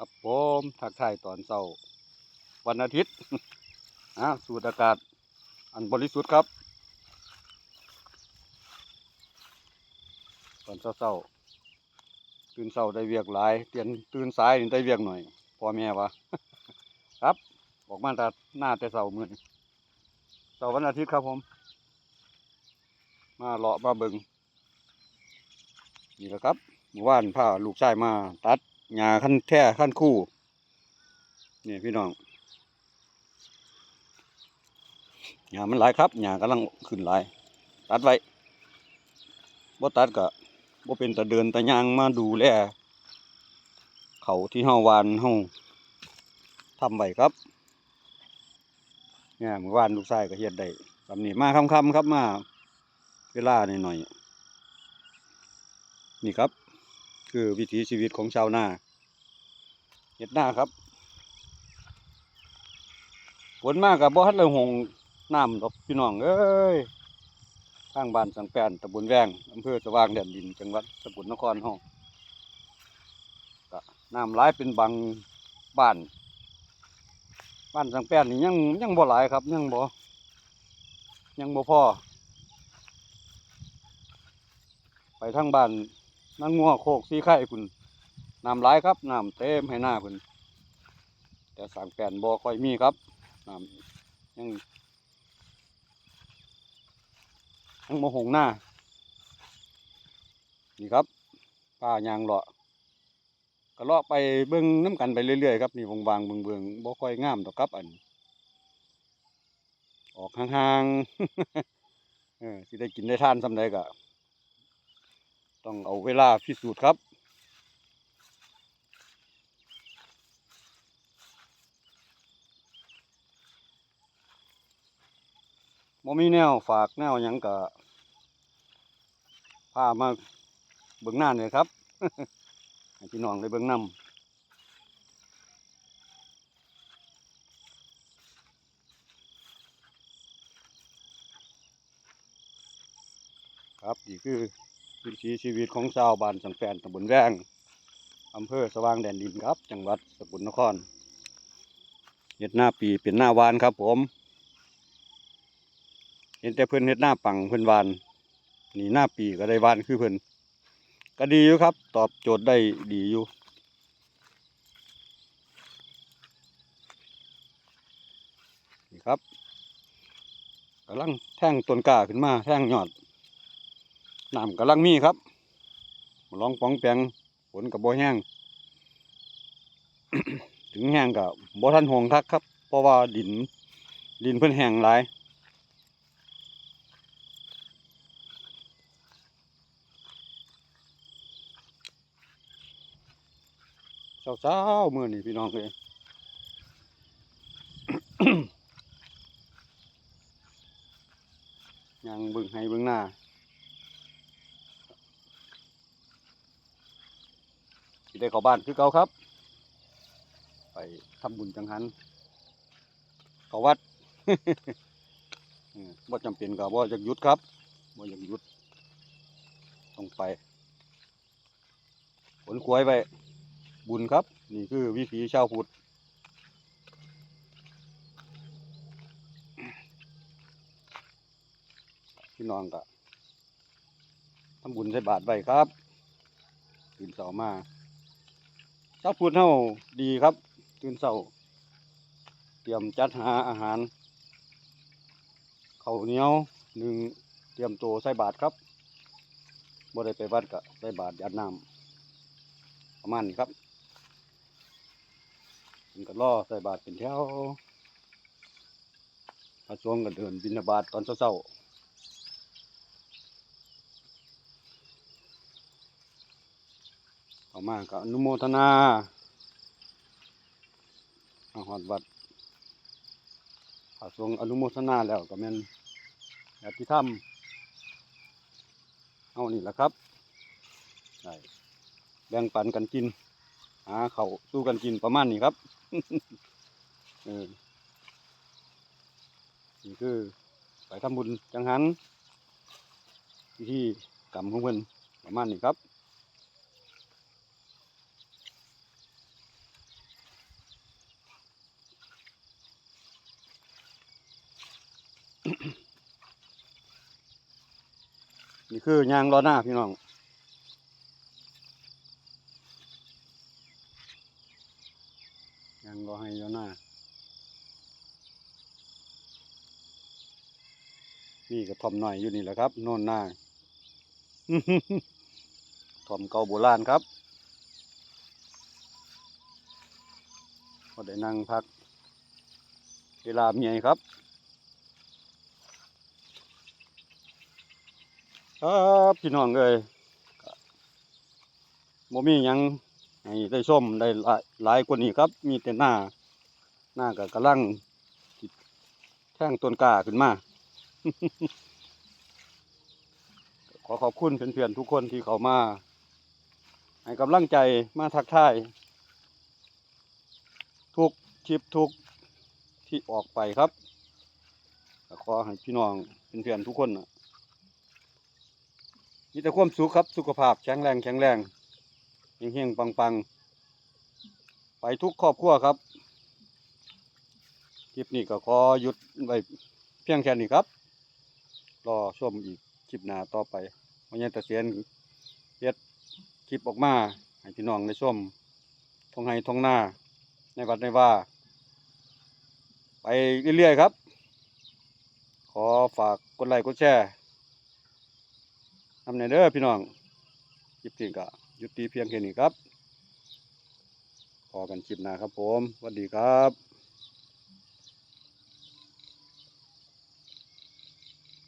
ครับผมทักทายตอนเช้าวันอาทิตย์อะสูดอากาศ อันบริสุทธิ์ครับ ตอนเช้าๆตื่นเช้าได้เวียกหลายเตียนตื่นสายนี่ได้เวียกหน่อยพ่อแม่วะครับออกมาแต่หน้าแต่เช้ามือเช้าวันอาทิตย์ครับผม มาเลาะมาเบิงนี่แหละครับเมื่อวานพาลูกชายมาตัด หญ้าขั้นแท่ขั้นคู่นี่พี่น้องหญ้ามันหลายครับหญ้ากำลังขึ้นหลาย ตัดไว้บ่ตัดก็บ่เป็นตะเดินตะยางมาดูแลเขาที่เฮาวานเฮาทำไว้ครับเนี่ยเมื่อวานลูกชายก็เฮ็ดได้สำนี้มาค่ำๆครับมา เวลาหน่อยๆนี่ครับ คือวิถีชีวิตของชาวนาเห็ดหน้าครับฝนมากกับบ่ฮัดเลยหงน้ำดอกพี่น้องเอ้ยทางบ้านสังแปนตำบลแวงอำเภอสว่างแดนดินจังหวัดสกลนครเฮาก็น้ำไหลเป็นบางบ้านบ้านสังแปนนี่ยังยังบ่หลายครับ ยังบ่ยังบ่พอไปทางบ้าน นั่งงัวโคกสีไข่คุณน้ำไหลครับน้ำเต็มให้หน้าคุณแต่สางแปนบ่ค่อยมีครับน้ำยังยังโมหงหน้านี่ครับป้ายางเลาะก็เลาะไปเบิ่งน้ำกันไปเรื่อยๆครับนี่วงวางๆเบิ่งเบิ่งๆบ่ค่อยงามดอกครับอัน ออกห่างๆเออสิได้กินได้ทานสำใดก็ ต้องเอาเวลาพิสูจน์ครับบ่มีแนวฝากแนวหยังก็พามาเบิ่งหน้าเลยครับให้พี่น้องได้เบิ่งนำครับนี่คือ วิถีชีวิตของชาวบ้านสังแฟนตำบลแวงอำเภอสว่างแดนดินครับ จังหวัดสกลนครเฮ็ดหน้าปีเป็นหน้าวานครับ ผม เห็นแต่เพิ่อนเฮ็ดหน้าปังเพิ่อนวานนี่หน้าปีก็ได้วานคือเพิ่อนก็ดีอยู่ครับ ตอบโจทย์ได้ดีอยู่นี่ครับกำลังแท่งต้นกล้าขึ้นมาแท่งยอด น้ำกำลังมีครับลองปองแปงฝนกับบ่แห้ง ถึงแห้งกับบ่ทันห่วงคักครับ เพราะว่าดิน ดินเพิ่นแห้งหลายเช้าๆมื้อนี้พี่น้องเลย ยังเบิ่งให้เบิ่งหน้าิได้เข้าบ้านคือเก่าครับ ไปทำบุญจังหันเข้าวัดบ่จำเป็นกับบ่อยากหยุดครับบ่อยากหยุดต้องไปผลขวยไปบุญครับ นี่คือวิถีชาวพุทธพี่น้องก็ทำบุญใส่บาตรไว้ครับตื่นเช้ามา เช้าพุดเฮาดีครับ ตื่นเช้าเตรียมจัดหาอาหารข้าวเหนียวหนึ่งเตรียมตัวใส่บาตรครับบ่ได้ไปวัดก็ใส่บาตรยัดน้ำประมาณนี้ครับมันก็ล่อใส่บาตรเป็นแถวพระสงฆ์ก็เดินบิณฑบาตตอนเช้าๆ เข้ามาก็อนุโมทนาอาหอดวัดพระสงฆ์อนุโมทนาแล้วก็แม่นญาติธรรมเอานี่แหละครับได้แบ่งปันกันกิน หาเขาสู้กันกินประมาณนี้ครับเออนี่คือไปทำบุญจังหันพิธีกรรมของเพิ่นประมาณนี้ครับ นี่คือยางล้อหน้าพี่น้องยางล้อให้ล้อหน้า นี่ก็ทอมหน่อยอยู่นี่แหละครับ โน่นหน้าทอมเก่าโบราณครับก็ได้นั่งพัก เวลาเมียครับ ครับพี่น้องเอ้ยบ่มียังให้ได้ชมได้หลายหลายกว่านี้ครับ มีแต่หน้าหน้าก็กำลังแท่งต้นกาขึ้นมา ขอขอบคุณเพื่อนๆทุกคนที่เขามาให้กำลังใจมาทักทายทุกคลิปทุกที่ออกไปครับขอให้พี่น้องเพื่อนๆทุกคนนะ มีแต่ความสุขครับ สุขภาพแข็งแรงแข็งแรงเฮงๆปังๆไปทุกครอบครัวครับคลิปนี้ก็ขอหยุดไว้เพียงแค่นี้ครับ รอชมอีกคลิปหน้าต่อไปวันนี้ตะเสียนเฮ็ดคลิปออกมาให้พี่น้องได้ชมทงไห้ทงหน้า ในวัดในว่า ไปเรื่อยๆครับ ขอฝากกดไลค์กดแชร์ ทำในเด้อพี่น้องคลิปนี้ก็ยุติเพียงแค่นี้ครับพอกันคลิปหน้าครับผมสวัสดีครับ